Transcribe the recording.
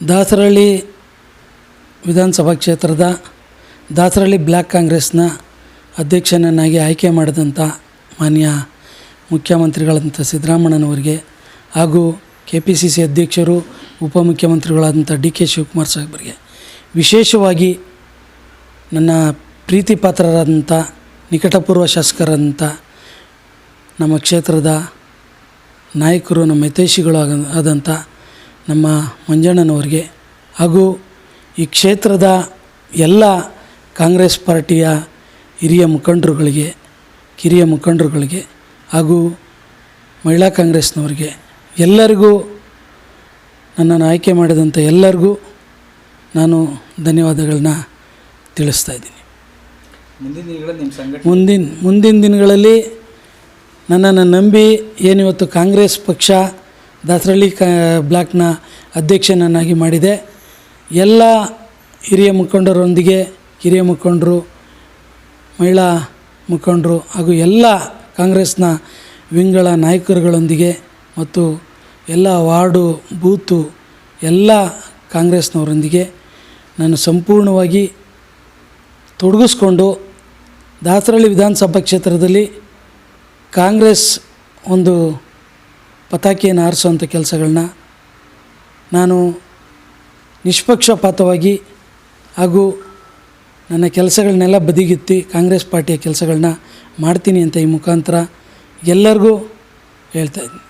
ದಾಸರಳ್ಳಿ ವಿಧಾನಸಭಾ ಕ್ಷೇತ್ರದ ದಾಸರಳ್ಳಿ ಬ್ಲ್ಯಾಕ್ ಕಾಂಗ್ರೆಸ್ನ ಅಧ್ಯಕ್ಷನನ್ನಾಗಿ ಆಯ್ಕೆ ಮಾಡಿದಂಥ ಮಾನ್ಯ ಮುಖ್ಯಮಂತ್ರಿಗಳಾದಂಥ ಸಿದ್ದರಾಮಣ್ಣನವರಿಗೆ ಹಾಗೂ ಕೆ ಪಿ ಸಿ ಸಿ ಅಧ್ಯಕ್ಷರು, ಉಪಮುಖ್ಯಮಂತ್ರಿಗಳಾದಂಥ ಡಿ ಕೆ ಶಿವಕುಮಾರ್ ಸಾಹೇಬರಿಗೆ ವಿಶೇಷವಾಗಿ ನನ್ನ ಪ್ರೀತಿ ಪಾತ್ರರಾದಂಥ ನಿಕಟಪೂರ್ವ ಶಾಸಕರಾದಂಥ ನಮ್ಮ ಕ್ಷೇತ್ರದ ನಾಯಕರು, ನಮ್ಮ ಹಿತೈಷಿಗಳು ಆದಂಥ ನಮ್ಮ ಮಂಜಣ್ಣನವರಿಗೆ ಹಾಗೂ ಈ ಕ್ಷೇತ್ರದ ಎಲ್ಲ ಕಾಂಗ್ರೆಸ್ ಪಾರ್ಟಿಯ ಹಿರಿಯ ಮುಖಂಡರುಗಳಿಗೆ ಕಿರಿಯ ಮುಖಂಡರುಗಳಿಗೆ ಹಾಗೂ ಮಹಿಳಾ ಕಾಂಗ್ರೆಸ್ನವರಿಗೆ ಎಲ್ಲರಿಗೂ ನನ್ನನ್ನು ಆಯ್ಕೆ ಮಾಡಿದಂಥ ಎಲ್ಲರಿಗೂ ನಾನು ಧನ್ಯವಾದಗಳನ್ನ ತಿಳಿಸ್ತಾ ಇದ್ದೀನಿ. ಮುಂದಿನ ಮುಂದಿನ ಮುಂದಿನ ದಿನಗಳಲ್ಲಿ ನನ್ನನ್ನು ನಂಬಿ ಏನಿವತ್ತು ಕಾಂಗ್ರೆಸ್ ಪಕ್ಷ ದಾಸರಳ್ಳಿ ಕ ಬ್ಲಾಕ್ನ ಅಧ್ಯಕ್ಷನನ್ನಾಗಿ ಮಾಡಿದೆ. ಎಲ್ಲ ಹಿರಿಯ ಮುಖಂಡರೊಂದಿಗೆ ಹಿರಿಯ ಮುಖಂಡರು, ಮಹಿಳಾ ಮುಖಂಡರು ಹಾಗೂ ಎಲ್ಲ ಕಾಂಗ್ರೆಸ್ನ ವಿಂಗಳ ನಾಯಕರುಗಳೊಂದಿಗೆ ಮತ್ತು ಎಲ್ಲ ವಾರ್ಡು, ಬೂತು, ಎಲ್ಲ ಕಾಂಗ್ರೆಸ್ನವರೊಂದಿಗೆ ನಾನು ಸಂಪೂರ್ಣವಾಗಿ ತೊಡಗಿಸ್ಕೊಂಡು ದಾಸರಳ್ಳಿ ವಿಧಾನಸಭಾ ಕ್ಷೇತ್ರದಲ್ಲಿ ಕಾಂಗ್ರೆಸ್ ಒಂದು ಪತಾಕೆಯನ್ನು ಆರಿಸುವಂಥ ಕೆಲಸಗಳನ್ನ ನಾನು ನಿಷ್ಪಕ್ಷಪಾತವಾಗಿ ಹಾಗೂ ನನ್ನ ಕೆಲಸಗಳನ್ನೆಲ್ಲ ಬದಿಗಿತ್ತಿ ಕಾಂಗ್ರೆಸ್ ಪಾರ್ಟಿಯ ಕೆಲಸಗಳನ್ನ ಮಾಡ್ತೀನಿ ಅಂತ ಈ ಮುಖಾಂತರ ಎಲ್ಲರಿಗೂ ಹೇಳ್ತಾಯಿದ್ದೀನಿ